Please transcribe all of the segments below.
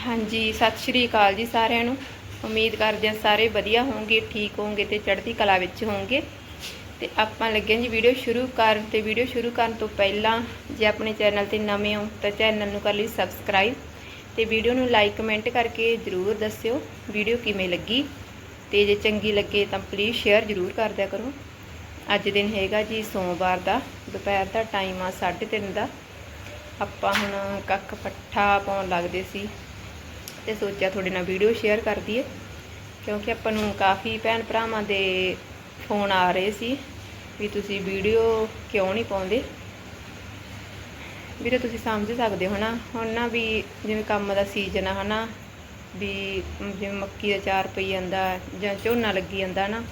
ਹਾਂਜੀ, ਸਤਿ ਸ਼੍ਰੀ ਅਕਾਲ ਜੀ ਸਾਰਿਆਂ ਨੂੰ। ਉਮੀਦ ਕਰਦੇ ਹਾਂ ਸਾਰੇ ਵਧੀਆ ਹੋਵੋਗੇ ਠੀਕ ਹੋਵੋਗੇ ਤੇ ਚੜ੍ਹਦੀ ਕਲਾ ਵਿੱਚ ਹੋਵੋਗੇ ਤੇ ਆਪਾਂ ਲੱਗੇ ਹਾਂ ਜੀ ਵੀਡੀਓ ਸ਼ੁਰੂ ਕਰਨ ਤੇ ਵੀਡੀਓ ਸ਼ੁਰੂ ਕਰਨ ਤੋਂ ਪਹਿਲਾਂ ਜੇ ਆਪਣੇ ਚੈਨਲ ਤੇ ਨਵੇਂ ਹੋ ਤਾਂ ਚੈਨਲ ਨੂੰ ਕਰ ਲਈ ਸਬਸਕ੍ਰਾਈਬ ਤੇ ਵੀਡੀਓ ਨੂੰ ਲਾਈਕ, ਕਮੈਂਟ ਕਰਕੇ ਜਰੂਰ ਦੱਸਿਓ ਵੀਡੀਓ ਕਿਵੇਂ ਲੱਗੀ। ਤੇ ਜੇ ਚੰਗੀ ਲੱਗੇ ਤਾਂ ਪਲੀਜ਼ ਸ਼ੇਅਰ ਜਰੂਰ ਕਰ ਦਿਆ ਕਰੋ। ਅੱਜ ਦਿਨ ਹੈਗਾ ਜੀ ਸੋਮਵਾਰ ਦਾ, ਦੁਪਹਿਰ ਦਾ ਟਾਈਮ ਆ 3:30 ਦਾ। ਆਪਾਂ ਹੁਣ ਕੱਖ ਪੱਠਾ ਪਾਉਣ ਲੱਗਦੇ ਸੀ। ਤੇ ਸੋਚਿਆ ਤੁਹਾਡੇ ਨਾਲ ਵੀਡੀਓ ਸ਼ੇਅਰ ਕਰ ਦਈਏ। ਕਿਉਂਕਿ ਆਪਾਂ ਨੂੰ ਕਾਫੀ ਭੈਣ ਭਰਾਵਾਂ ਦੇ ਫੋਨ ਆ ਰਹੇ ਸੀ ਵੀ ਤੁਸੀਂ ਵੀਡੀਓ ਕਿਉਂ ਨਹੀਂ ਪਾਉਂਦੇ? ਵੀਰੇ, ਤੁਸੀਂ ਸਮਝ ਸਕਦੇ ਹੋ ਨਾ, ਹੁਣ ਨਾ ਵੀ ਜਿਵੇਂ ਕੰਮ ਦਾ ਸੀਜ਼ਨ ਆ, ਹਨਾ, ਵੀ ਜਿਵੇਂ ਮੱਕੀ ਦਾ ਚਾਰ ਪਈ ਜਾਂਦਾ ਜਾਂ ਝੋਨਾ ਲੱਗੀ ਜਾਂਦਾ ਨਾ,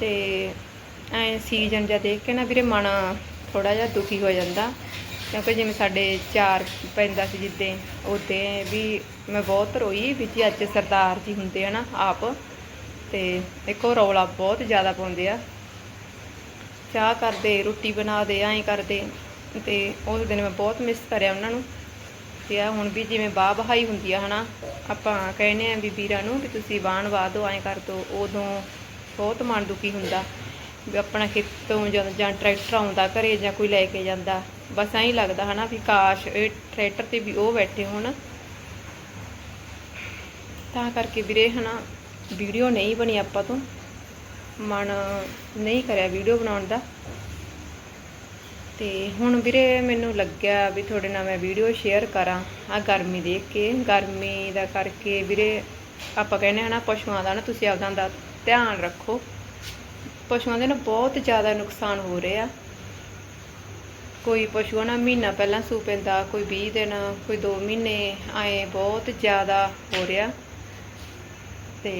ਤੇ ਐ ਸੀਜ਼ਨ ਜਾਂ ਦੇਖ ਕੇ ਨਾ ਵੀਰੇ ਮਨ ਥੋੜਾ ਜਿਹਾ ਦੁਖੀ ਹੋ ਜਾਂਦਾ। ਕਿਉਂਕਿ ਜਿਵੇਂ ਸਾਡੇ ਚਾਰ ਪੈਂਦਾ ਸੀ ਜਿੱਦੇ, ਉਹਦੇ ਵੀ ਮੈਂ ਬਹੁਤ ਰੋਈ ਵੀ ਜੀ, ਅੱਜ ਸਰਦਾਰ ਜੀ ਹੁੰਦੇ ਆ ਨਾ ਆਪ, ਤੇ ਇੱਕੋ ਰੌਲਾ ਬਹੁਤ ਜ਼ਿਆਦਾ ਪਾਉਂਦੇ ਆ। ਚਾਹ ਕਰਦੇ, ਰੋਟੀ ਬਣਾ ਦੇ ਐਂ ਕਰਦੇ, ਤੇ ਉਸ ਦਿਨ ਮੈਂ ਬਹੁਤ ਮਿਸ ਕਰਿਆ ਉਹਨਾਂ ਨੂੰ। ਤੇ ਆ ਹੁਣ ਵੀ ਜਿਵੇਂ ਬਾਹ ਬਹਾਈ ਹੁੰਦੀ ਆ, ਹਨਾ, ਆਪਾਂ ਕਹਿੰਦੇ ਆ ਵੀ ਵੀਰਾਂ ਨੂੰ ਵੀ ਤੁਸੀਂ ਬਾਣ ਵਾ ਦਿਓ, ਐਂ ਕਰ ਦਿਓ, ਉਦੋਂ ਬਹੁਤ ਮਨ ਦੁਖੀ ਹੁੰਦਾ। ਵੀ ਆਪਣਾ ਖੇਤੋਂ ਜਾਂ ਟਰੈਕਟਰ ਆਉਂਦਾ ਘਰੇ ਜਾਂ ਕੋਈ ਲੈ ਕੇ ਜਾਂਦਾ, ਬਸ ਐਂ ਹੀ ਲੱਗਦਾ, ਹਨਾ, ਵੀ ਕਾਸ਼ ਇਹ ਟਰੈਕਟਰ ਤੇ ਵੀ ਉਹ ਬੈਠੇ ਹੋਣ। ਤਾਂ ਕਰਕੇ ਵੀਰੇ ਹਨਾ, ਵੀਡੀਓ ਨਹੀਂ ਬਣੀ ਆਪਾਂ ਤੋਂ। ਮਨ ਨਹੀਂ ਕਰਿਆ ਵੀਡੀਓ ਬਣਾਉਣ ਦਾ। ਤੇ ਹੁਣ ਵੀਰੇ ਮੈਨੂੰ ਲੱਗਿਆ ਵੀ ਤੁਹਾਡੇ ਨਾਲ ਮੈਂ ਵੀਡੀਓ ਸ਼ੇਅਰ ਕਰਾਂ ਆ ਗਰਮੀ ਦੇਖ ਕੇ। ਗਰਮੀ ਦਾ ਕਰਕੇ ਵੀਰੇ ਆਪਾਂ ਕਹਿੰਦੇ ਹਨਾ ਪਸ਼ੂਆਂ ਦਾ ਨਾ ਤੁਸੀਂ ਆਪਦਾ ਦਾ ਧਿਆਨ ਰੱਖੋ। ਪਸ਼ੂਆਂ ਦੇ ਨਾ ਬਹੁਤ ਜ਼ਿਆਦਾ ਨੁਕਸਾਨ ਹੋ ਰਿਹਾ ਕੋਈ ਪਸ਼ੂ ਨਾ ਮਹੀਨਾ ਪਹਿਲਾਂ ਸੂ ਪੈਂਦਾ, ਕੋਈ 20 ਦਿਨ, ਕੋਈ 2 ਮਹੀਨੇ, ਆਏ ਬਹੁਤ ਜ਼ਿਆਦਾ ਹੋ ਰਿਹਾ। ਤੇ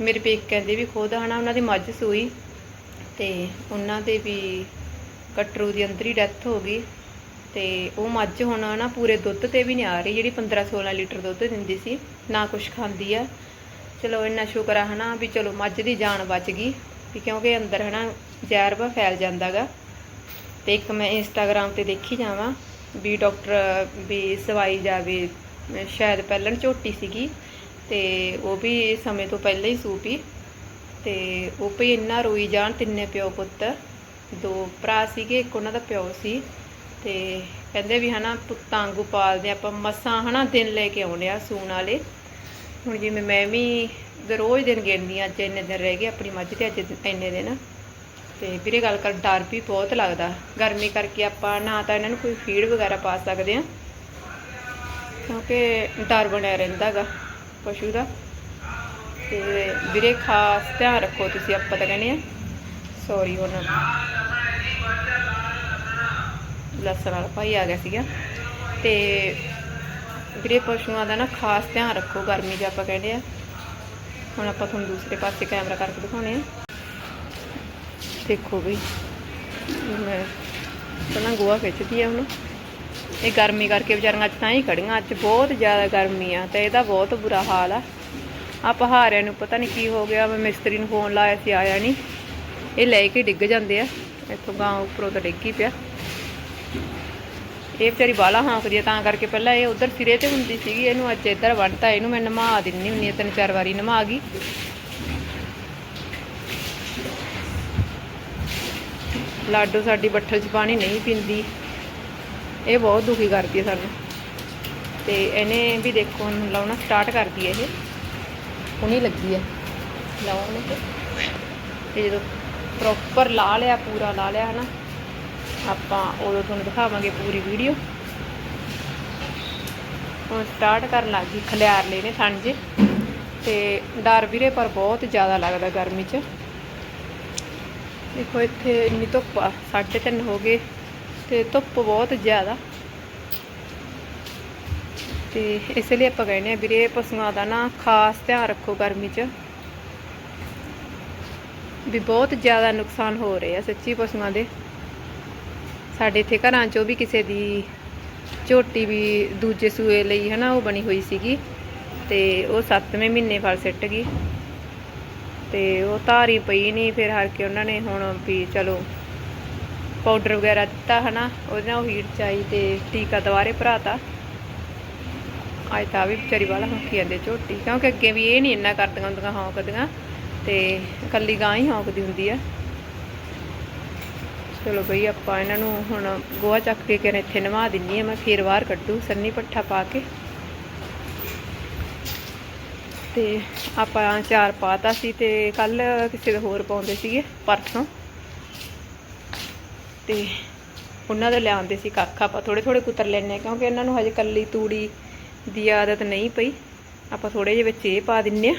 ਮੇਰੇ ਪੇਕਿਆਂ ਦੇ ਵੀ ਖੁਦ ਹਨਾ, ਉਹਨਾਂ ਦੀ ਮੱਝ ਸੂਈ ਤੇ ਉਹਨਾਂ ਦੇ ਵੀ ਕਟਰੂ ਦੀ ਅੰਦਰ ਹੀ ਡੈਥ ਹੋ ਗਈ ਤੇ ਉਹ ਮੱਝ ਹੁਣ ਨਾ ਪੂਰੇ ਦੁੱਧ ਤੇ ਵੀ ਨਹੀਂ ਆ ਰਹੀ, ਜਿਹੜੀ 15 16 ਲੀਟਰ ਦੁੱਧ ਦਿੰਦੀ ਸੀ, ਨਾ ਕੁਛ ਖਾਂਦੀ ਆ। ਚਲੋ ਇੰਨਾ ਸ਼ੁਕਰ ਆ ਹਨਾ ਵੀ ਚਲੋ ਮੱਝ ਦੀ ਜਾਨ ਬਚ ਗਈ, ਵੀ ਕਿਉਂਕਿ ਅੰਦਰ ਹਨਾ ਜ਼ਹਿਰ ਵਾ, ਫੈਲ ਜਾਂਦਾਗਾ। ਤੇ ਇੱਕ ਮੈਂ ਇੰਸਟਾਗ੍ਰam ਤੇ ਦੇਖੀ ਜਾਵਾਂ ਵੀ ਡਾਕਟਰ ਵੀ ਸਵਾਈ ਜਾਵੇ ਸ਼ਾਇਦ ਪਹਿਲਾਂ ਝੋਟੀ ਸੀਗੀ। ਤੇ ਉਹ ਵੀ ਸਮੇਂ ਤੋਂ ਪਹਿਲਾਂ ਹੀ ਸੂਪੀ ਤੇ ਉਹ ਵੀ ਇੰਨਾ ਰੋਈ ਜਾਣ ਤਿੰਨੇ ਪਿਓ ਪੁੱਤ, ਦੋ ਭਰਾ ਸੀਗੇ, ਇੱਕ ਉਹਨਾਂ ਦਾ ਪਿਓ ਸੀ। ਤੇ ਕਹਿੰਦੇ ਵੀ ਹਨਾ, ਪੁੱਤਾਂ ਵਾਂਗੂ ਪਾਲਦੇ ਆਪਾਂ ਮਸਾਂ ਹਨਾ ਦਿਨ ਲੈ ਕੇ ਆਉਂਦੇ ਆ ਸੂਣ ਵਾਲੇ। ਹੁਣ ਜਿਵੇਂ ਮੈਂ ਵੀ ਰੋਜ਼ ਦਿਨ ਗਿਣਦੀ ਹਾਂ ਅੱਜ ਇੰਨੇ ਦਿਨ ਰਹਿ ਗਏ, ਆਪਣੀ ਮੱਝ ਤੇ ਅੱਜ ਇੰਨੇ ਦਿਨ। ਤੇ ਵੀਰੇ ਗੱਲ ਕਰ, ਡਰ ਵੀ ਬਹੁਤ ਲੱਗਦਾ। ਗਰਮੀ ਕਰਕੇ ਆਪਾਂ ਨਾ ਤਾਂ ਇਹਨਾਂ ਨੂੰ ਕੋਈ ਫੀਡ ਵਗੈਰਾ ਪਾ ਸਕਦੇ ਆ। ਕਿਉਂਕਿ ਡਰ ਬਣਿਆ ਰਹਿੰਦਾਗਾ ਪਸ਼ੂ ਦਾ। ਤੇ ਵੀਰੇ ਖਾਸ ਧਿਆਨ ਰੱਖੋ ਤੁਸੀਂ, ਆਪਾਂ ਤਾਂ ਕਹਿੰਦੇ ਆ। ਸੌਰੀ ਉਹਨਾਂ ਲਸਣ ਵਾਲਾ ਭਾਈ ਆ ਗਿਆ ਸੀਗਾ। ਤੇ ਵੀਰੇ, ਪਸ਼ੂਆਂ ਦਾ ਨਾ ਖਾਸ ਧਿਆਨ ਰੱਖੋ, ਗਰਮੀ 'ਚ ਆਪਾਂ ਕਹਿੰਦੇ ਆ। ਹੁਣ ਆਪਾਂ ਤੁਹਾਨੂੰ ਦੂਸਰੇ ਪਾਸੇ ਕੈਮਰਾ ਕਰਕੇ ਦਿਖਾਉਣੇ ਆ। ਦੇਖੋ ਵੀ, ਮੈਂ ਪਹਿਲਾਂ ਗੋਆ ਖਿੱਚਦੀ ਆ ਹੁਣ। ਇਹ ਗਰਮੀ ਕਰਕੇ ਵਿਚਾਰੀਆਂ ਅੱਜ ਤਾਂ ਹੀ ਖੜੀਆਂ, ਅੱਜ ਬਹੁਤ ਜ਼ਿਆਦਾ ਗਰਮੀ ਆ ਤੇ ਇਹਦਾ ਬਹੁਤ ਬੁਰਾ ਹਾਲ ਆ। ਆ ਪਹਾੜਿਆਂ ਨੂੰ ਪਤਾ ਨਹੀਂ ਕੀ ਹੋ ਗਿਆ, ਮੈਂ ਮਿਸਤਰੀ ਨੂੰ ਫੋਨ ਲਾਇਆ ਸੀ, ਆਇਆ ਨਹੀਂ। ਇਹ ਲੈ ਕੇ ਡਿੱਗ ਜਾਂਦੇ ਆ, ਇੱਥੋਂ ਗਾਂ ਉੱਪਰੋਂ ਤਾਂ ਡਿੱਗ ਹੀ ਪਿਆ। ਇਹ ਵਿਚਾਰੀ ਬਾਲਾ ਹਾਂਕਦੀ ਆ, ਤਾਂ ਕਰਕੇ ਪਹਿਲਾਂ ਇਹ ਉਧਰ ਸਿਰੇ ਤੇ ਹੁੰਦੀ ਸੀਗੀ, ਇਹਨੂੰ ਅੱਜ ਇੱਧਰ ਵੜਤਾ ਇਹਨੂੰ ਮੈਂ ਨਮਾ ਦਿੰਨੀ ਹੁੰਨੀ ਆ, ਤਿੰਨ ਚਾਰ ਵਾਰੀ ਨਮਾ ਗਈ। ਲਾਡੋ ਸਾਡੀ ਬੱਠਲ 'ਚ ਪਾਣੀ ਨਹੀਂ ਪੀਂਦੀ। ਇਹ ਬਹੁਤ ਦੁਖੀ ਕਰਦੀ ਹੈ ਸਾਨੂੰ। ਤੇ ਇਹਨੇ ਵੀ ਦੇਖੋ ਹੁਣ ਲਾਉਣਾ ਸਟਾਰਟ ਕਰਦੀ ਹੈ ਇਹ। ਹੁਣੀ ਲੱਗੀ ਹੈ। ਲਾਉਣ ਤੇ। ਜਦੋਂ ਪ੍ਰੋਪਰ ਲਾ ਲਿਆ ਪੂਰਾ ਲਾ ਲਿਆ ਹਨਾ ਆਪਾਂ ਉਦੋਂ ਤੁਹਾਨੂੰ ਦਿਖਾਵਾਂਗੇ ਪੂਰੀ ਵੀਡੀਓ ਹੁਣ ਸਟਾਰਟ ਕਰਨ ਲੱਗ ਗਈ ਖਲਿਆਰ ਲਏ ਨੇ ਥਣ ਜੇ ਤੇ ਡਰ ਵੀਰੇ ਪਰ ਬਹੁਤ ਜ਼ਿਆਦਾ ਲੱਗਦਾ ਗਰਮੀ 'ਚ। ਦੇਖੋ ਇੱਥੇ ਇੰਨੀ ਧੁੱਪ ਆ 3:30 ਹੋ ਗਏ। ਤੇ ਧੁੱਪ ਬਹੁਤ ਜ਼ਿਆਦਾ। ਤੇ ਇਸ ਲਈ ਆਪਾਂ ਕਹਿੰਦੇ ਆ ਵੀਰੇ ਪਸ਼ੂਆਂ ਦਾ ਨਾ ਖਾਸ ਧਿਆਨ ਰੱਖੋ ਗਰਮੀ 'ਚ। ਵੀ ਬਹੁਤ ਜ਼ਿਆਦਾ ਨੁਕਸਾਨ ਹੋ ਰਹੇ ਆ ਸੱਚੀ ਪਸ਼ੂਆਂ ਦੇ। ਸਾਡੇ ਇੱਥੇ ਘਰਾਂ 'ਚੋਂ ਵੀ ਕਿਸੇ ਦੀ ਝੋਟੀ ਵੀ ਦੂਜੇ ਸੂਏ ਲਈ ਹਨਾ ਉਹ ਬਣੀ ਹੋਈ ਸੀਗੀ। ਤੇ ਉਹ 7ਵੇਂ ਮਹੀਨੇ ਫਲ ਸਿੱਟ ਗਈ। ਤੇ ਉਹ ਧਾਰੀ ਪਈ ਨਹੀਂ ਫਿਰ ਹਰ ਕੇ ਉਹਨਾਂ ਨੇ ਹੁਣ ਵੀ ਚਲੋ ਪਾਊਡਰ ਵਗੈਰਾ ਦਿੱਤਾ ਹਨਾ, ਉਹਦੇ ਨਾਲ ਉਹ ਹੀਟ ਚਾਈ ਤੇ ਟੀਕਾ ਦੁਬਾਰੇ ਭਰਾਤਾ। ਅੱਜ ਤਾਂ ਵੀ ਵਿਚਾਰੀ ਵਾਲਾ ਹੌਂਕੀ ਜਾਂਦੇ ਝੋਟੀ, ਕਿਉਂਕਿ ਅੱਗੇ ਵੀ ਇਹ ਨਹੀਂ ਇੰਨਾ ਕਰਦੀਆਂ ਹੁੰਦੀਆਂ ਹੌਂਕਦੀਆਂ ਤੇ ਇਕੱਲੀ ਗਾਂ ਹੀ ਹੌਂਕਦੀ ਹੁੰਦੀ ਆ। ਚਲੋ ਬਈ ਆਪਾਂ ਇਹਨਾਂ ਨੂੰ ਹੁਣ ਗੋਹਾ ਚੱਕ ਕੇ ਕਿਨੇ ਇੱਥੇ ਨਵਾ ਦਿੰਨੀ ਆ, ਮੈਂ ਫੇਰ ਬਾਹਰ ਕੱਢੂ, ਸੰਨੀ ਪੱਠਾ ਪਾ ਕੇ। ਤੇ ਆਪਾਂ ਚਾਰ ਪਾਤਾ ਸੀ ਤੇ ਕੱਲ ਕਿਸੇ ਦੇ ਹੋਰ ਪਾਉਂਦੇ ਸੀਗੇ, ਪਰਸੋਂ। ਤੇ ਉਹਨਾਂ ਦੇ ਲਿਆਉਂਦੇ ਸੀ ਕੱਖ ਆਪਾਂ ਥੋੜੇ ਥੋੜੇ ਕੁਤਰ ਲੈਣੇ ਆ ਕਿਉਂਕਿ ਇਹਨਾਂ ਨੂੰ ਹਜੇ ਕੱਲੀ ਤੂੜੀ ਦੀ ਆਦਤ ਨਹੀਂ ਪਈ। ਆਪਾਂ ਥੋੜੇ ਜਿਹੇ ਵਿੱਚ ਇਹ ਪਾ ਦਿੰਨੇ ਆ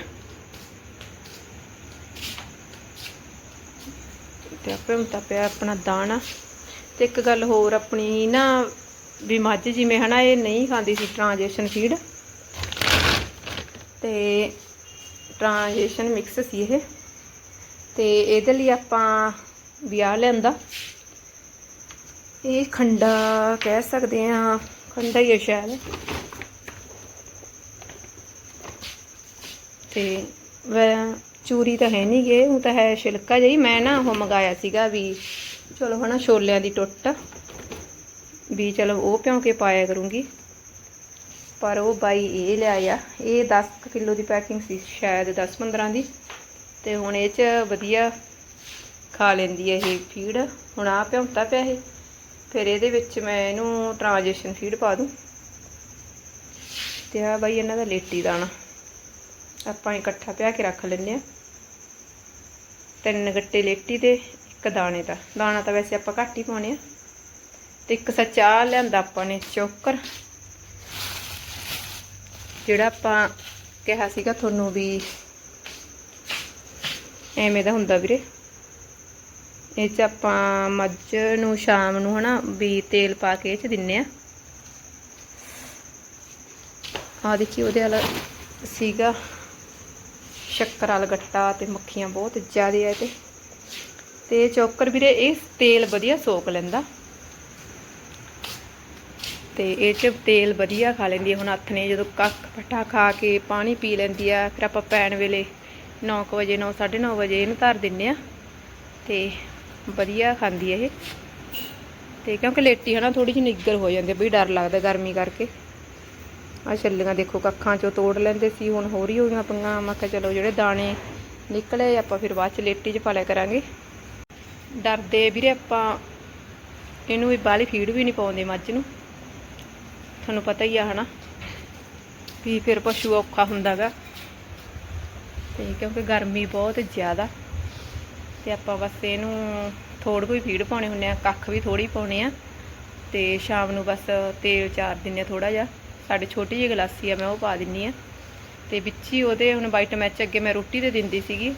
ਤੇ ਆਪੇ ਹੁਣ ਤਾਂ ਪਿਆ ਆਪਣਾ ਦਾਣਾ। ਤੇ ਇੱਕ ਗੱਲ ਹੋਰ, ਆਪਣੀ ਨਾ ਵੀ ਮੱਝ ਜਿਵੇਂ ਹਨਾ, ਇਹ ਨਹੀਂ ਖਾਂਦੀ ਸੀ ਟ੍ਰਾਂਜੈਕਸ਼ਨ ਫੀਡ ਤੇ ਟ੍ਰਾਂਜੈਕਸ਼ਨ ਮਿਕਸ ਸੀ ਇਹ। ਤੇ ਇਹਦੇ ਲਈ ਆਪਾਂ ਵਿਆਹ ਲਿਆਂਦਾ। ਇਹ ਖੰਡਾ ਕਹਿ ਸਕਦੇ ਆ ਖੰਡਾ ਹੀ ਹੈ ਸ਼ਾਇਦ। ਤੇ ਵੈ- ਚੂਰੀ ਤਾਂ ਹੈ ਨਹੀਂ ਗੇ, ਉਹ ਤਾਂ ਹੈ ਛਿਲਕਾ ਜਿਹੀ ਮੈਂ ਨਾ ਉਹ ਮੰਗਾਇਆ ਸੀਗਾ ਵੀ ਚਲੋ ਹਨਾ, ਛੋਲਿਆਂ ਦੀ ਟੁੱਟ। ਵੀ ਚਲੋ ਉਹ ਭਿਉਂ ਕੇ ਪਾਇਆ ਕਰੂੰਗੀ। ਪਰ ਉਹ ਬਾਈ ਇਹ ਲਿਆਇਆ ਇਹ 10 ਕਿਲੋ ਦੀ ਪੈਕਿੰਗ ਸੀ, ਸ਼ਾਇਦ 10-15 ਦੀ। ਤੇ ਹੁਣ ਇਹ ਚ ਵਧੀਆ ਖਾ ਲੈਂਦੀ ਹੈ ਇਹ ਫੀਡ ਹੁਣ ਆ ਭਿਉਂਤਾ ਪਿਆ ਇਹ। ਫਿਰ ਇਹਦੇ ਵਿੱਚ ਮੈਂ ਇਹਨੂੰ ਟ੍ਰਾਂਜੈਕਸ਼ਨ ਫੀਡ ਪਾ ਦੂੰ। ਤੇ ਆ ਬਾਈ ਇਹਨਾਂ ਦਾ ਲੇਟੀ ਦਾਣਾ। ਆਪਾਂ ਇਕੱਠਾ ਪਿਆ ਕੇ ਰੱਖ ਲੈਂਦੇ ਆ ਤਿੰਨ ਗੱਟੇ ਲੇਟੀ ਦੇ, ਇੱਕ ਦਾਣੇ ਦਾ। ਦਾਣਾ ਤਾਂ ਵੈਸੇ ਆਪਾਂ ਘੱਟ ਹੀ ਪਾਉਣੇ ਆ। ਤੇ ਇੱਕ ਸੱਚਾ ਲਿਆਂਦਾ ਆਪਾਂ ਨੇ ਚੋਕਰ ਜਿਹੜਾ ਆਪਾਂ ਕਿਹਾ ਸੀਗਾ ਤੁਹਾਨੂੰ ਵੀ ਐਵੇਂ ਦਾ ਹੁੰਦਾ ਵੀਰੇ। ਇਹ ਚ ਆਪਾਂ ਮੱਝ ਨੂੰ ਸ਼ਾਮ ਨੂੰ ਹਨਾ ਵੀ ਤੇਲ ਪਾ ਕੇ ਇਹ ਚ ਦਿੰਨੇ ਆ। ਆ ਦੇਖੀ ਉਹਦੇ ਵਾਲਾ ਸੀਗਾ ਸ਼ੱਕਰ ਵਾਲਾ ਗੱਟਾ ਤੇ ਮੱਖੀਆਂ ਬਹੁਤ ਜ਼ਿਆਦੇ ਆ ਤੇ। ਤੇ ਚੋਕਰ ਵੀਰੇ ਇਹ ਤੇਲ ਵਧੀਆ ਸੋਕ ਲੈਂਦਾ। ਤੇ ਇਹ ਚ ਤੇਲ ਵਧੀਆ ਖਾ ਲੈਂਦੀ ਹੈ ਹੁਣ ਹੱਥ ਨੇ ਜਦੋਂ ਕੱਖ ਪੱਠਾ ਖਾ ਕੇ ਪਾਣੀ ਪੀ ਲੈਂਦੀ ਆ, ਫਿਰ ਆਪਾਂ ਪੈਣ ਵੇਲੇ 9 ਵਜੇ 9 9:30 ਵਜੇ ਇਹਨੂੰ ਧਰ ਦਿੰਨੇ ਆ। ਤੇ ਵਧੀਆ ਖਾਂਦੀ ਹੈ ਇਹ। ਤੇ ਕਿਉਂਕਿ ਲੇਟੀ ਹੈ ਨਾ ਥੋੜੀ ਜਿਹੀ ਨਿੱਗਰ ਹੋ ਜਾਂਦੀ ਬਈ ਡਰ ਲੱਗਦਾ ਗਰਮੀ ਕਰਕੇ। ਆ ਛੱਲੀਆਂ ਦੇਖੋ, ਕੱਖਾਂ ਚੋਂ ਤੋੜ ਲੈਂਦੇ ਸੀ, ਹੁਣ ਹੋਰ ਹੀ ਹੋਈਆਂ ਪਈਆਂ। ਮੈਂ ਕਿਹਾ ਚਲੋ, ਜਿਹੜੇ ਦਾਣੇ ਨਿਕਲੇ, ਆਪਾਂ ਫਿਰ ਬਾਅਦ ਚ ਲੇਟੀ ਚ ਪਾ ਲਿਆ ਕਰਾਂਗੇ। ਡਰਦੇ ਵੀਰੇ ਆਪਾਂ, ਇਹਨੂੰ ਵੀ ਬਾਹਲੀ ਫੀਡ ਵੀ ਨਹੀਂ ਪਾਉਂਦੇ ਮੱਝ ਨੂੰ। ਤੁਹਾਨੂੰ ਪਤਾ ਹੀ ਆ ਹਨਾ, ਵੀ ਫਿਰ ਪਸ਼ੂ ਔਖਾ ਹੁੰਦਾਗਾ। ਤੇ ਕਿਉਂਕਿ ਗਰਮੀ ਬਹੁਤ ਜ਼ਿਆਦਾ। ਤੇ ਆਪਾਂ ਬਸ ਇਹਨੂੰ ਥੋੜੀ ਕੋਈ ਫੀਡ ਪਾਉਣੇ ਹੁੰਨੇ ਆ, ਕੱਖ ਵੀ ਥੋੜੀ ਪਾਉਣੇ ਆ। ਤੇ ਸ਼ਾਮ ਨੂੰ ਬਸ ਤੇਲ ਚਾਰ ਦਿੰਨੇ ਥੋੜਾ ਜਿਹਾ। ਸਾਡੇ ਛੋਟੀ ਜਿਹੀ ਗਲਾਸੀ ਆ, ਮੈਂ ਉਹ ਪਾ ਦਿੰਨੀ ਆ। ਤੇ ਵਿੱਚ ਹੀ ਉਹਦੇ ਹੁਣ ਵਾਈਟ ਮੈਚ ਅੱਗੇ ਮੈਂ ਰੋਟੀ ਤੇ ਦਿੰਦੀ ਸੀਗੀ।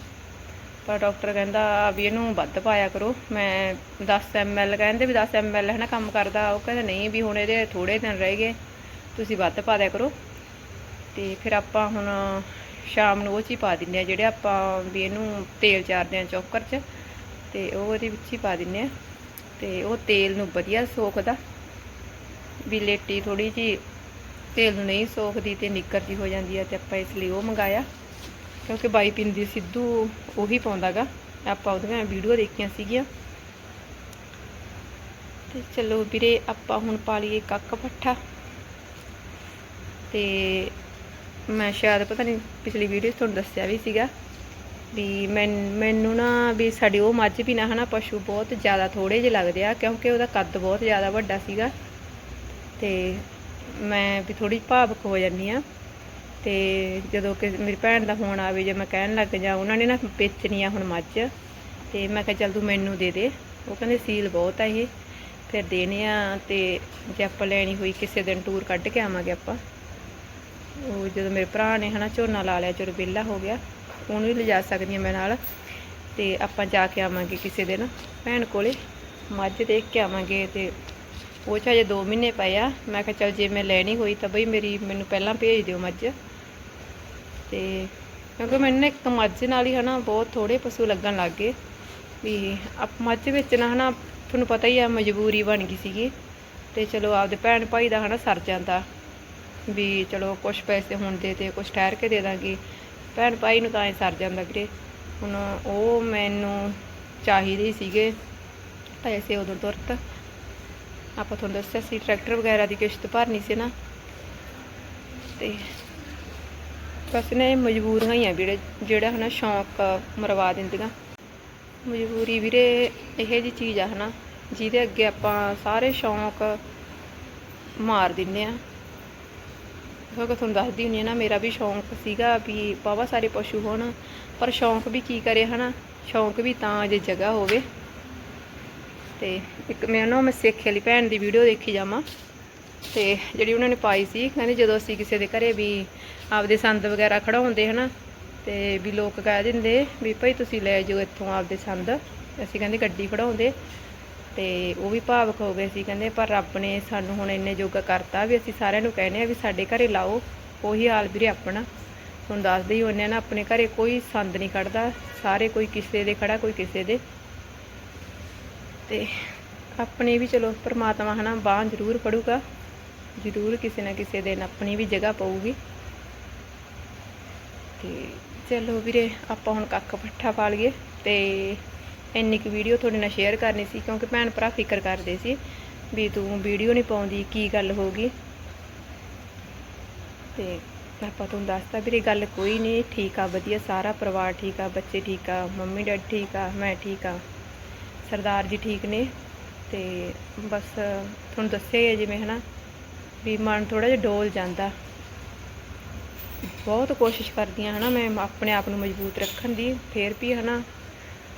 ਪਰ ਡਾਕਟਰ ਕਹਿੰਦਾ ਵੀ ਇਹਨੂੰ ਵੱਧ ਪਾਇਆ ਕਰੋ। ਮੈਂ 10 ml ਕਹਿੰਦੇ ਵੀ 10 ml ਹੈ ਨਾ ਕੰਮ ਕਰਦਾ, ਉਹ ਕਹਿੰਦਾ ਨਹੀਂ ਵੀ ਹੁਣ ਇਹਦੇ ਥੋੜੇ ਦਿਨ ਰਹਿ ਗਏ, ਤੁਸੀਂ ਵੱਧ ਪਾ ਦਿਆ ਕਰੋ। ਤੇ ਫਿਰ ਆਪਾਂ ਹੁਣ ਸ਼ਾਮ ਨੂੰ ਉਹ 'ਚ ਹੀ ਪਾ ਦਿੰਨੇ ਆ, ਜਿਹੜੇ ਆਪਾਂ ਵੀ ਇਹਨੂੰ ਤੇਲ ਚਾਰਦੇ ਆ ਚੌਕਰ 'ਚ, ਤੇ ਉਹ ਉਹਦੇ ਵਿੱਚ ਹੀ ਪਾ ਦਿੰਨੇ ਆ। ਤੇ ਉਹ ਤੇਲ ਨੂੰ ਵਧੀਆ ਸੋਖਦਾ। ਵੀ ਲੇਟੀ ਥੋੜੀ ਜੀ ਤੇਲ ਨੂੰ ਨਹੀਂ ਸੋਖਦੀ ਤੇ ਨਿੱਕਰ ਜੀ ਹੋ ਜਾਂਦੀ ਹੈ ਤੇ ਆਪਾਂ ਇਸ ਲਈ ਉਹ ਮੰਗਾਇਆ। ਕਿਉਂਕਿ ਬਾਈ ਪਿੰਦੀ ਸਿੱਧੂ ਉਹੀ ਪਾਉਂਦਾਗਾ ਆਪਾਂ ਉਹਦੀਆਂ ਵੀਡੀਓ ਦੇਖੀਆਂ ਸੀਗੀਆਂ। ਤੇ ਚਲੋ ਵੀਰੇ, ਆਪਾਂ ਹੁਣ ਪਾ ਲਈਏ ਕੱਕ ਪੱਠਾ। ਤੇ ਮੈਂ ਸ਼ਾਇਦ ਪਤਾ ਨਹੀਂ ਪਿਛਲੀ ਵੀਡੀਓ 'ਚ ਤੁਹਾਨੂੰ ਦੱਸਿਆ ਵੀ ਸੀਗਾ ਵੀ ਮੈਂ ਮੈਨੂੰ ਨਾ ਵੀ ਸਾਡੀ ਉਹ ਮੱਝ ਵੀ ਨਾ ਹਨਾ ਪਸ਼ੂ ਬਹੁਤ ਜ਼ਿਆਦਾ ਥੋੜੇ ਜਿਹੇ ਲੱਗਦੇ ਆ ਕਿਉਂਕਿ ਉਹਦਾ ਕੱਦ ਬਹੁਤ ਜ਼ਿਆਦਾ ਵੱਡਾ ਸੀਗਾ ਤੇ ਮੈਂ ਵੀ ਥੋੜੀ ਭਾਵਕ ਹੋ ਜਾਂਦੀ ਆ ਤੇ ਜਦੋਂ ਕਿ ਮੇਰੀ ਭੈਣ ਦਾ ਫੋਨ ਆਵੇ ਜੇ ਮੈਂ ਕਹਿਣ ਲੱਗ ਜਾ ਉਹਨਾਂ ਨੇ ਨਾ ਵੇਚਣੀ ਆ ਹੁਣ ਮੱਝ ਤੇ ਮੈਂ ਕਿਹਾ ਚੱਲ ਤੂੰ ਮੈਨੂੰ ਦੇ ਦੇ, ਉਹ ਕਹਿੰਦੇ ਸੀਲ ਬਹੁਤ ਆ ਇਹ, ਫਿਰ ਦੇਣੇ ਆ ਤੇ ਜੇ ਆਪਾਂ ਲੈਣੀ ਹੋਈ ਕਿਸੇ ਦਿਨ ਟੂਰ ਕੱਢ ਕੇ ਆਵਾਂਗੇ ਆਪਾਂ। ਉਹ ਜਦੋਂ ਮੇਰੇ ਭਰਾ ਨੇ ਹਨਾ ਝੋਨਾ ਲਾ ਲਿਆ ਚਲੋ ਵਿਹਲਾ ਹੋ ਗਿਆ, ਉਹਨੂੰ ਵੀ ਲਿਜਾ ਸਕਦੀ ਹਾਂ ਮੈਂ ਨਾਲ। ਤੇ ਆਪਾਂ ਜਾ ਕੇ ਆਵਾਂਗੇ ਕਿਸੇ ਦਿਨ, ਭੈਣ ਕੋਲੇ। ਮੱਝ ਦੇਖ ਕੇ ਆਵਾਂਗੇ ਤੇ ਉਹ ਚ ਹਜੇ 2 ਮਹੀਨੇ ਪਏ ਆ। ਮੈਂ ਕਿਹਾ ਚਲ ਜੇ ਮੈਂ ਲੈਣੀ ਹੋਈ ਤਾਂ ਬਈ ਮੇਰੀ, ਮੈਨੂੰ ਪਹਿਲਾਂ ਭੇਜ ਦਿਓ ਮੱਝ। ਤੇ ਕਿਉਂਕਿ ਮੈਨੂੰ ਨਾ ਇੱਕ ਮੱਝ ਨਾਲ ਹੀ ਹਨਾ ਬਹੁਤ ਥੋੜੇ ਪਸ਼ੂ ਲੱਗਣ ਲੱਗ ਗਏ। ਵੀ ਆਪ ਮੱਝ ਵੇਚਣਾ ਹਨਾ, ਤੁਹਾਨੂੰ ਪਤਾ ਹੀ ਆ ਮਜਬੂਰੀ ਬਣ ਗਈ ਸੀਗੀ। ਤੇ ਚਲੋ ਆਪਦੇ ਭੈਣ ਭਾਈ ਦਾ ਹਨਾ ਸਰ ਜਾਂਦਾ। ਵੀ ਚਲੋ ਕੁਝ ਪੈਸੇ ਹੁਣ ਦੇ ਤੇ ਕੁਝ ਠਹਿਰ ਕੇ ਦੇ ਦਾਂਗੀ। ਭੈਣ ਭਾਈ ਨੂੰ ਤਾਂ ਐ ਸਰ ਜਾਂਦਾ ਵੀਰੇ। ਹੁਣ ਉਹ ਮੈਨੂੰ ਚਾਹੀਦੇ ਸੀਗੇ ਪੈਸੇ ਉਦੋਂ ਤੁਰਤ ਆਪਾਂ ਤੁਹਾਨੂੰ ਦੱਸਿਆ ਸੀ, ਟਰੈਕਟਰ ਵਗੈਰਾ ਦੀ ਕਿਸ਼ਤ ਭਰਨੀ ਸੀ ਨਾ। ਤੇ ਬਸ ਨੇ ਮਜ਼ਬੂਰੀਆਂ ਹੀ ਆ ਵੀਰੇ, ਜਿਹੜਾ ਹਨਾ ਸ਼ੌਂਕ ਮਰਵਾ ਦਿੰਦੀਆਂ। ਮਜਬੂਰੀ ਵੀਰੇ ਇਹ ਜੀ ਚੀਜ਼ ਆ ਹਨਾ, ਜਿਹਦੇ ਅੱਗੇ ਆਪਾਂ ਸਾਰੇ ਸ਼ੌਂਕ ਮਾਰ ਦਿੰਨੇ ਆ। ਕਿਉਂਕਿ ਤੁਹਾਨੂੰ ਦੱਸਦੀ ਹੁੰਦੀ ਆ ਨਾ, ਮੇਰਾ ਵੀ ਸ਼ੌਂਕ ਸੀਗਾ ਵੀ ਬਾਵਾ ਸਾਰੇ ਪਸ਼ੂ ਹੋਣ, ਪਰ ਸ਼ੌਂਕ ਵੀ ਕੀ ਕਰੇ ਹਨਾ? ਸ਼ੌਂਕ ਵੀ ਤਾਂ ਜੇ ਜਗ੍ਹਾ ਹੋਵੇ। ਤੇ ਇੱਕ ਮੈਂ ਨਾ, ਮੈਂ ਸਿੱਖ ਵਾਲੀ ਭੈਣ ਦੀ ਵੀਡੀਓ ਦੇਖੀ ਜਾਵਾਂ। ਤੇ ਜਿਹੜੀ ਉਹਨਾਂ ਨੇ ਪਾਈ ਸੀ, ਕਹਿੰਦੇ ਜਦੋਂ ਅਸੀਂ ਕਿਸੇ ਦੇ ਘਰੇ ਵੀ ਆਪਦੇ ਸੰਦ ਵਗੈਰਾ ਖੜਾਉਂਦੇ ਹਨਾ, ਤੇ ਵੀ ਲੋਕ ਕਹਿ ਦਿੰਦੇ ਵੀ ਭਾਈ ਤੁਸੀਂ ਲੈ ਜਾਓ ਇੱਥੋਂ ਆਪਦੇ ਸੰਦ। ਅਸੀਂ ਕਹਿੰਦੇ ਗੱਡੀ ਖੜਾਉਂਦੇ ਤੇ ਉਹ ਵੀ ਭਾਵਕ ਹੋ ਗਏ ਸੀ, ਕਹਿੰਦੇ ਪਰ ਰੱਬ ਨੇ ਸਾਨੂੰ ਹੁਣ ਇੰਨੇ ਯੋਗਾ ਕਰਤਾ ਵੀ ਅਸੀਂ ਸਾਰਿਆਂ ਨੂੰ ਕਹਿੰਦੇ ਆ ਵੀ ਸਾਡੇ ਘਰੇ ਲਾਓ, ਉਹੀ ਹਾਲ ਵੀਰੇ ਆਪਣਾ। ਹੁਣ ਦੱਸਦੇ ਹੀ ਉਹਨੇ ਨਾ, ਆਪਣੇ ਘਰੇ ਕੋਈ ਸੰਦ ਨਹੀਂ ਖੜਦਾ, ਸਾਰੇ ਕੋਈ ਕਿਸੇ ਦੇ ਖੜਾ, ਕੋਈ ਕਿਸੇ ਦੇ। ਤੇ ਆਪਣੇ ਵੀ ਚਲੋ, ਪ੍ਰਮਾਤਮਾ ਹਨਾ, ਬਾਹ ਜ਼ਰੂਰ ਫੜੂਗਾ, ਜ਼ਰੂਰ ਕਿਸੇ ਨਾ ਕਿਸੇ ਦਿਨ ਆਪਣੀ ਵੀ ਜਗ੍ਹਾ ਪਊਗੀ। ਤੇ ਚਲੋ ਵੀਰੇ, ਆਪਾਂ ਹੁਣ ਕੱਖ ਪੱਠਾ ਪਾ ਲਈਏ ਤੇ ਇੰਨੀ ਕੁ ਵੀਡੀਓ ਤੁਹਾਡੇ ਨਾਲ ਸ਼ੇਅਰ ਕਰਨੀ ਸੀ, ਕਿਉਂਕਿ ਭੈਣ ਭਰਾ ਫਿਕਰ ਕਰਦੇ ਸੀ ਵੀ ਤੂੰ ਵੀਡੀਓ ਨਹੀਂ ਪਾਉਂਦੀ, ਕੀ ਗੱਲ ਹੋ ਗਈ? ਤੇ ਆਪਾਂ ਤੁਹਾਨੂੰ ਦੱਸਤਾ ਵੀਰੇ, ਗੱਲ ਕੋਈ ਨਹੀਂ, ਠੀਕ ਆ, ਵਧੀਆ, ਸਾਰਾ ਪਰਿਵਾਰ ਠੀਕ ਆ, ਬੱਚੇ ਠੀਕ ਆ, ਮੰਮੀ ਡੈਡੀ ਠੀਕ ਆ, ਮੈਂ ਠੀਕ ਆ, ਸਰਦਾਰ ਜੀ ਠੀਕ ਨੇ, ਤੇ ਬਸ ਤੁਹਾਨੂੰ ਦੱਸਿਆ ਹੀ ਹੈ ਜਿਵੇਂ, ਹਨਾ, ਵੀ ਮਨ ਥੋੜਾ ਜਿਹਾ ਡੋਲ ਜਾਂਦਾ। ਬਹੁਤ ਕੋਸ਼ਿਸ਼ ਕਰਦੀ ਹਾਂ ਹਨਾ, ਮੈਂ ਆਪਣੇ ਆਪ ਨੂੰ ਮਜ਼ਬੂਤ ਰੱਖਣ ਦੀ, ਫੇਰ ਵੀ, ਹਨਾ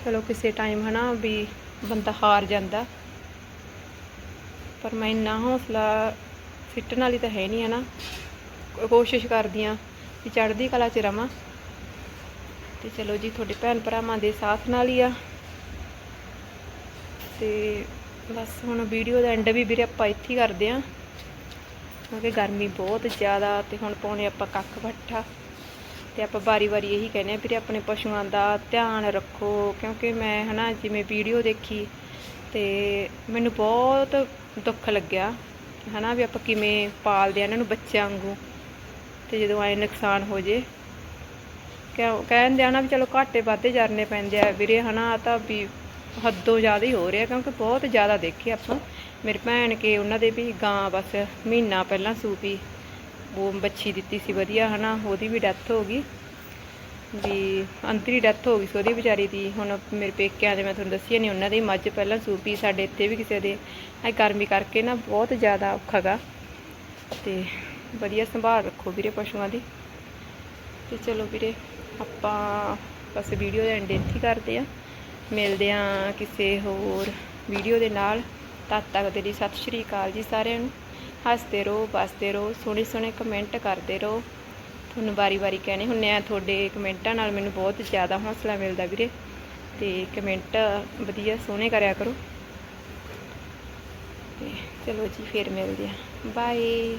ਚਲੋ ਕਿਸੇ ਟਾਈਮ ਹਨਾ ਵੀ ਬੰਦਾ ਹਾਰ ਜਾਂਦਾ। ਪਰ ਮੈਂ ਇੰਨਾ ਹੌਸਲਾ ਸਿੱਟਣ ਵਾਲੀ ਤਾਂ ਹੈ ਨਹੀਂ ਹਨਾ। ਕੋ- ਕੋਸ਼ਿਸ਼ ਕਰਦੀ ਹਾਂ ਵੀ ਚੜ੍ਹਦੀ ਕਲਾ 'ਚ ਰਵਾਂ। ਤੇ ਚਲੋ ਜੀ, ਤੁਹਾਡੇ ਭੈਣ ਭਰਾਵਾਂ ਦੇ ਸਾਥ ਨਾਲ ਹੀ ਆ। ਤੇ ਬਸ ਹੁਣ ਵੀਡੀਓ ਦਾ ਐਂਡ ਵੀ ਵੀਰੇ ਆਪਾਂ ਇੱਥੇ ਹੀ ਕਰਦੇ ਆ ਕਿਉਂਕਿ ਗਰਮੀ ਬਹੁਤ ਜ਼ਿਆਦਾ ਤੇ ਹੁਣ ਪਾਉਣੇ ਆਪਾਂ ਕੱਖ ਪੱਠਾ। ਤੇ ਆਪਾਂ ਵਾਰੀ-ਵਾਰੀ ਇਹੀ ਕਹਿੰਦੇ ਆ ਵੀਰੇ ਆਪਣੇ ਪਸ਼ੂਆਂ ਦਾ ਧਿਆਨ ਰੱਖੋ, ਕਿਉਂਕਿ ਮੈਂ ਹਨਾ ਜਿਵੇਂ ਵੀਡੀਓ ਦੇਖੀ ਤੇ ਮੈਨੂੰ ਬਹੁਤ ਦੁੱਖ ਲੱਗਿਆ ਹਨਾ ਵੀ ਆਪਾਂ ਕਿਵੇਂ ਪਾਲਦੇ ਆ ਇਹਨਾਂ ਨੂੰ ਬੱਚਿਆਂ ਵਾਂਗੂ ਤੇ ਜਦੋਂ ਐ ਨੁਕਸਾਨ ਹੋ ਜੇ। ਕਿਉਂ ਕਹਿੰਦੇ ਆ ਨਾ ਵੀ ਚਲੋ ਘਾਟੇ ਵਾਧੇ ਜਰਨੇ ਪੈਂਦੇ ਆ ਵੀਰੇ ਹਨਾ, ਆਹ ਤਾਂ ਵੀ ਹੱਦੋਂ ਜ਼ਿਆਦਾ ਹੀ ਹੋ ਰਿਹਾ ਕਿਉਂਕਿ ਬਹੁਤ ਜ਼ਿਆਦਾ ਦੇਖੇ ਆਪਾਂ। ਮੇਰੇ ਭੈਣ ਕੇ ਉਹਨਾਂ ਦੇ ਵੀ ਗਾਂ ਬਸ ਮਹੀਨਾ ਪਹਿਲਾਂ ਸੂਪੀ ਉਹ ਬੱਚੀ ਦਿੱਤੀ ਸੀ ਵਧੀਆ, ਹਨਾ, ਉਹਦੀ ਵੀ ਡੈਥ ਹੋ ਗਈ। ਵੀ ਅੰਤਰੀ ਡੈਥ ਹੋ ਗਈ ਸੀ ਉਹਦੀ ਵਿਚਾਰੀ ਦੀ। ਹੁਣ ਮੇਰੇ ਪੇਕਿਆਂ ਦੇ ਮੈਂ ਤੁਹਾਨੂੰ ਦੱਸਿਆ ਨਹੀਂ ਉਹਨਾਂ ਦੀ ਮੱਝ ਪਹਿਲਾਂ ਸੂਪੀ ਸਾਡੇ ਇੱਥੇ ਵੀ ਕਿਸੇ ਦੇ। ਐ ਗਰਮੀ ਕਰਕੇ ਨਾ ਬਹੁਤ ਜ਼ਿਆਦਾ ਔਖਾ ਗਾ। ਤੇ ਵਧੀਆ ਸੰਭਾਲ ਰੱਖੋ ਵੀਰੇ ਪਸ਼ੂਆਂ ਦੀ। ਤੇ ਚਲੋ ਵੀਰੇ, ਆਪਾਂ ਬਸ ਵੀਡੀਓ ਦਾ ਐਂਡ ਇੱਥੇ ਹੀ ਕਰਦੇ ਆ ਮਿਲਦੇ ਆ ਕਿਸੇ ਹੋਰ ਵੀਡੀਓ ਦੇ ਨਾਲ। ਤਦ ਤੱਕ ਦੇ ਲਈ ਸਤਿ ਸ਼੍ਰੀ ਅਕਾਲ ਜੀ ਸਾਰਿਆਂ ਨੂੰ। ਹੱਸਦੇ ਰਹੋ, ਵਸਦੇ ਰਹੋ, ਸੋਹਣੇ ਸੋਹਣੇ ਕਮੈਂਟ ਕਰਦੇ ਰਹੋ। ਤੁਹਾਨੂੰ ਵਾਰੀ-ਵਾਰੀ ਕਹਿਣੇ ਹੁੰਨੇ ਆ, ਤੁਹਾਡੇ ਕਮੈਂਟਾਂ ਨਾਲ ਮੈਨੂੰ ਬਹੁਤ ਜ਼ਿਆਦਾ ਹੌਸਲਾ ਮਿਲਦਾ ਵੀਰੇ। ਤੇ ਕਮੈਂਟ ਵਧੀਆ ਸੋਹਣੇ ਕਰਿਆ ਕਰੋ। ਤੇ ਚਲੋ ਜੀ, ਫੇਰ ਮਿਲਦੇ ਆ। ਬਾਏ